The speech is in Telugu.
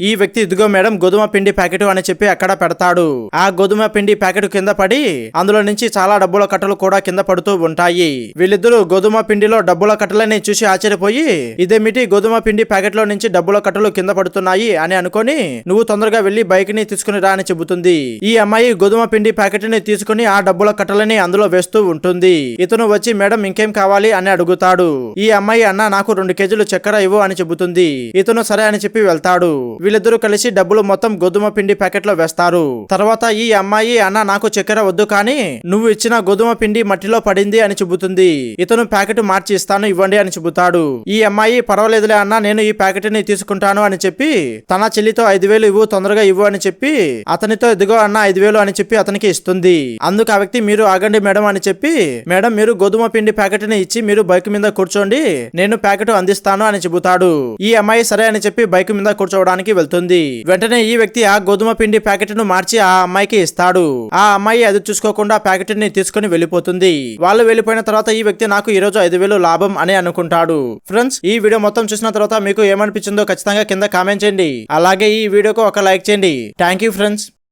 ఈ వ్యక్తి ఇదిగో మేడం గోధుమ పిండి ప్యాకెట్ అని చెప్పి అక్కడ పెడతాడు. ఆ గోధుమ పిండి ప్యాకెట్ కింద పడి అందులో నుంచి చాలా డబ్బుల కట్టలు కూడా కింద పడుతూ ఉంటాయి. వీళ్ళిద్దరూ గోధుమ పిండిలో డబ్బుల కట్టలని చూసి ఆశ్చర్యపోయి ఇదేమిటి గోధుమ పిండి ప్యాకెట్లో నుంచి డబ్బుల కట్టలు కింద పడుతున్నాయి అని అనుకొని నువ్వు తొందరగా వెళ్ళి బైక్ని తీసుకుని రా అని చెబుతుంది. ఈ అమ్మాయి గోధుమ పిండి ప్యాకెట్ని తీసుకుని ఆ డబ్బుల కట్టలని అందులో వేస్తూ ఉంటుంది. ఇతను వచ్చి మేడం ఇంకేం కావాలి? అని అడుగుతాడు. ఈ అమ్మాయి అన్న నాకు రెండు కేజీలు చక్కెర ఇవ్వు అని చెబుతుంది. ఇతను సరే అని చెప్పి వెళ్తాడు. వీళ్ళిద్దరూ కలిసి డబ్బులు మొత్తం గోధుమ పిండి ప్యాకెట్లో వేస్తారు. తర్వాత ఈ అమ్మాయి అన్న నాకు చక్కెర వద్దు కానీ నువ్వు ఇచ్చిన గోధుమ పిండి మట్టిలో పడింది అని చెబుతుంది. ఇతను ప్యాకెట్ మార్చి ఇస్తాను ఇవ్వండి అని చెబుతాడు. ఈ అమ్మాయి పర్వాలేదులే అన్న నేను ఈ ప్యాకెట్ని తీసుకుంటాను అని చెప్పి తన చెల్లితో ఐదు వేలు ఇవ్వు తొందరగా ఇవ్వు అని చెప్పి అతనితో ఇదిగో అన్న ఐదు వేలు అని చెప్పి అతనికి ఇస్తుంది. అందుకు ఆ వ్యక్తి మీరు ఆగండి మేడం అని చెప్పి మేడం మీరు గోధుమ పిండి ప్యాకెట్ని ఇచ్చి మీరు బైక్ మీద కూర్చోండి నేను ప్యాకెట్ అందిస్తాను అని చెబుతాడు. ఈ అమ్మాయి సరే అని చెప్పి బైక్ మీద కూర్చోవడానికి వెళ్తుంది. వెంటనే ఈ వ్యక్తి ఆ గోధుమ పిండి ప్యాకెట్ను మార్చి ఆ అమ్మాయికి ఇస్తాడు. ఆ అమ్మాయి అది చూసుకోకుండా ప్యాకెట్ని తీసుకుని వెళ్ళిపోతుంది. వాళ్ళు వెళ్ళిపోయిన తర్వాత ఈ వ్యక్తి నాకు ఈ రోజు ఐదు వేలు లాభం అని అనుకుంటాడు. ఫ్రెండ్స్ ఈ వీడియో మొత్తం చూసిన తర్వాత మీకు ఏమనిపించిందో ఖచ్చితంగా కింద కామెంట్ చేయండి. అలాగే ఈ వీడియోకు ఒక లైక్ చేయండి. Thank you friends.